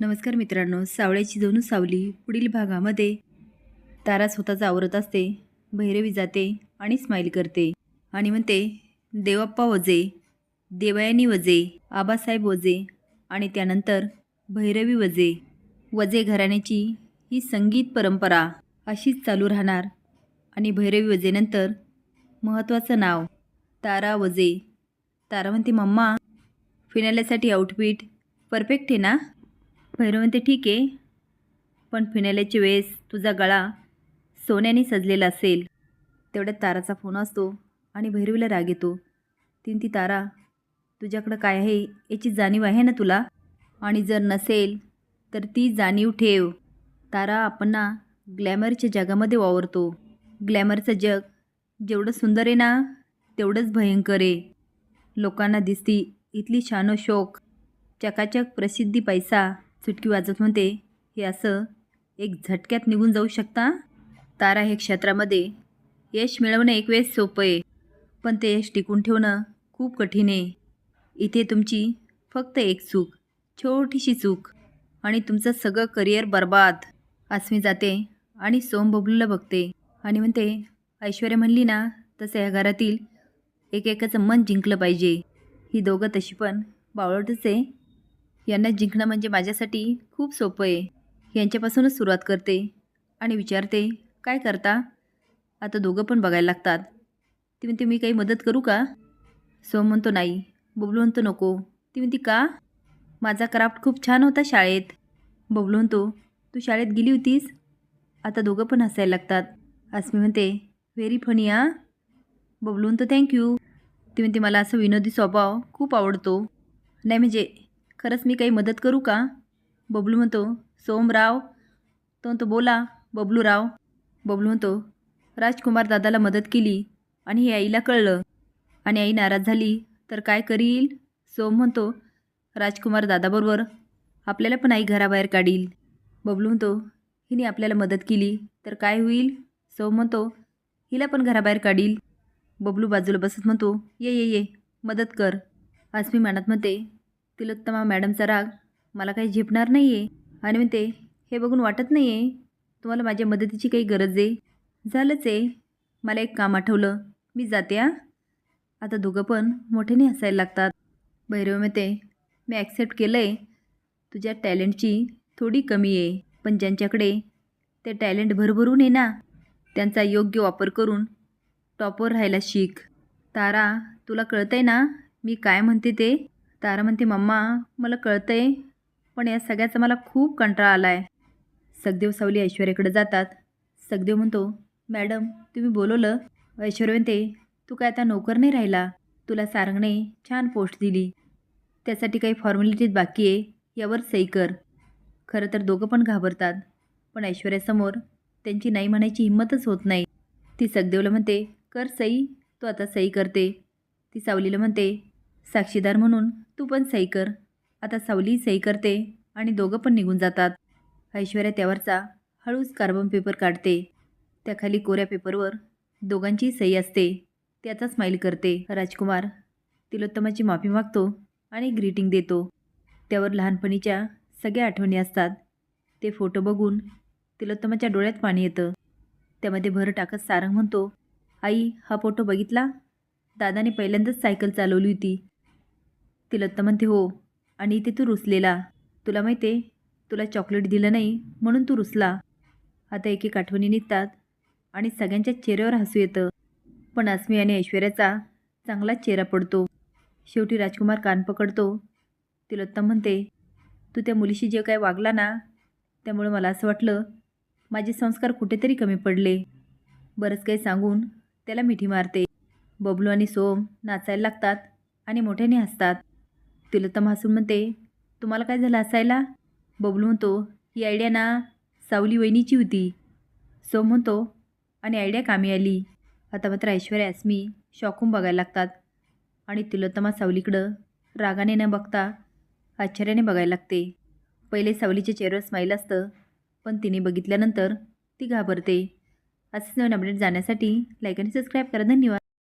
नमस्कार मित्रांनो सावळ्याची जणू सावली पुढील भागामध्ये. तारा स्वतःचा आवरत असते भैरवी जाते आणि स्माईल करते. आणि म्हणते देवप्पा वजे देवयानी वजे आबासाहेब वजे आणि त्यानंतर भैरवी वजे. वजे घराण्याची ही संगीत परंपरा अशीच चालू राहणार आणि भैरवी वजेनंतर महत्त्वाचं नाव तारा वजे. तारा म्हणते मम्मा फिनाल्यासाठी आउटफिट परफेक्ट आहे ना? भैरव म्हणते ठीक आहे. पण फिनाल्याच्या वेळेस तुझा गळा सोन्याने सजलेला असेल. तेवढ्यात ताराचा फोन असतो आणि भैरवीला राग येतो. तीन ती तारा तुझ्याकडं काय आहे याची जाणीव आहे ना तुला? आणि जर नसेल तर ती जाणीव ठेव. तारा आपण ना ग्लॅमरच्या जगामध्ये वावरतो. ग्लॅमरचं जग जेवढं सुंदर आहे ना तेवढंच भयंकर आहे. लोकांना दिसती इथली शानो शोक चकाचक प्रसिद्धी पैसा चुटकी वाजत म्हणते हे असं एक झटक्यात निघून जाऊ शकता? तारा हे क्षेत्रामध्ये यश मिळवणं एक वेळेस सोपं आहे पण ते यश टिकून ठेवणं खूप कठीण आहे. इथे तुमची फक्त एक चूक छोटीशी चूक आणि तुमचं सगळं करिअर बर्बाद. अस्मी जाते आणि सोम बबलूला बघते आणि म्हणते ऐश्वर्या म्हणली ना तसं या घरातील एकेकाचं मन जिंकलं पाहिजे. ही दोघं तशी पण बावळटच आहे. यांना जिंकणं म्हणजे माझ्यासाठी खूप सोपं आहे. यांच्यापासूनच सुरुवात करते आणि विचारते काय करता? आता दोघं पण बघायला लागतात. ती म्हणते मी काही मदत करू का? सोम म्हणतो नाही. बबलू म्हणतो नको. ती म्हणते का? माझा क्राफ्ट खूप छान होता शाळेत. बबलू म्हणतो तू शाळेत गेली होतीस? आता दोघं पण हसायला लागतात. अस्मी म्हणते व्हेरी फनी आ बबलू म्हणतो थँक्यू. ती म्हणते मला असं विनोदी स्वभाव खूप आवडतो. नाही म्हणजे खरंच मी काही मदत करू का? बबलू म्हणतो सोमराव. तो म्हणतो बोला बबलूराव. बबलू म्हणतो राजकुमार दादाला मदत केली आणि हे आईला कळलं. आणि आई नाराज झाली तर काय करील? सोम म्हणतो राजकुमार दादाबरोबर आपल्याला पण आई घराबाहेर काढील. बबलू म्हणतो हिने आपल्याला मदत केली तर काय होईल? सोम म्हणतो हिला पण घराबाहेर काढील. बबलू बाजूला बसत म्हणतो ये ये ये मदत कर. आज मी मनात म्हणते तिलोत्तमा मॅडमचा राग. मला काही झेपणार नाही आहे आणि म्हणते हे बघून वाटत नाही आहे तुम्हाला माझ्या मदतीची काही गरज आहे. झालंच आहे. मला एक काम आठवलं. मी जाते आ आता दोघं पण मोठ्याने हसायला लागतात. भैरव म्हणते मी ॲक्सेप्ट केलं आहे तुझ्या टॅलेंटची थोडी कमी आहे. पण ज्यांच्याकडे ते टॅलेंट भरभरून आहे ना त्यांचा योग्य वापर करून टॉपवर राहायला शिक. तारा तुला कळतंय ना मी काय म्हणते ते? तारा म्हणते मम्मा मला कळतं आहे पण या सगळ्याचा मला खूप कंटाळा आला आहे सगदेव सावली ऐश्वर्याकडे जातात. सगदेव म्हणतो मॅडम तुम्ही बोलवलं. ऐश्वर्या म्हणते तू काय आता नोकर नाही राहिला? तुला सारंगने छान पोस्ट दिली. त्यासाठी काही फॉर्मॅलिटीज बाकी आहे यावर सही कर. खरं तर दोघं पण घाबरतात पण ऐश्वर्यासमोर त्यांची नाही म्हणायची हिंमतच होत नाही. ती सगदेवला म्हणते कर सई तू आता सई करते. ती सावलीला म्हणते साक्षीदार म्हणून तू पण सही कर. आता सावली सही करते आणि दोघं पण निघून जातात. ऐश्वर्या त्यावरचा हळूच कार्बन पेपर काढते. त्याखाली कोऱ्या पेपरवर दोघांची सही असते. त्याचा स्माईल करते. राजकुमार तिलोत्तमाची माफी मागतो आणि ग्रीटिंग देतो. त्यावर लहानपणीच्या सगळ्या आठवणी असतात. ते फोटो बघून तिलोत्तमाच्या डोळ्यात पाणी येतं. त्यामध्ये भर टाकत सारंग म्हणतो आई हा फोटो बघितला? दादाने पहिल्यांदाच सायकल चालवली होती. तिलोत्तम म्हणते हो. आणि इथे तू रुसलेला. तुला माहिती आहे तुला चॉकलेट दिलं नाही म्हणून तू रुसला. आता एक एक आठवणी निघतात आणि सगळ्यांच्या चेहऱ्यावर हसू येतं. पण अस्मी आणि ऐश्वर्याचा चांगलाच चेहरा पडतो. शेवटी राजकुमार कान पकडतो. तिलोत्तम म्हणते तू त्या मुलीशी जे काय वागला ना त्यामुळे मला असं वाटलं माझे संस्कार कुठेतरी कमी पडले. बरंच काही सांगून त्याला मिठी मारते. बबलू आणि सोम नाचायला लागतात आणि मोठ्याने हसतात. तिलोत्तम हसून म्हणते तुम्हाला काय झालं असायला बबलू म्हणतो ही आयडिया ना सावली वहिनीची होती. सोम म्हणतो आणि आयडिया कामी आली. आता मात्र ऐश्वर्या अस्मी शॉकून बघायला लागतात. आणि तिलोत्तमा सावलीकडं रागाने न बघता आश्चर्याने बघायला लागते. पहिले सावलीच्या चेहऱ्यावर स्माईल असतं पण तिने बघितल्यानंतर ती घाबरते. असेच नवीन अपडेट जाण्यासाठी लाईक आणि सबस्क्राईब करा. धन्यवाद.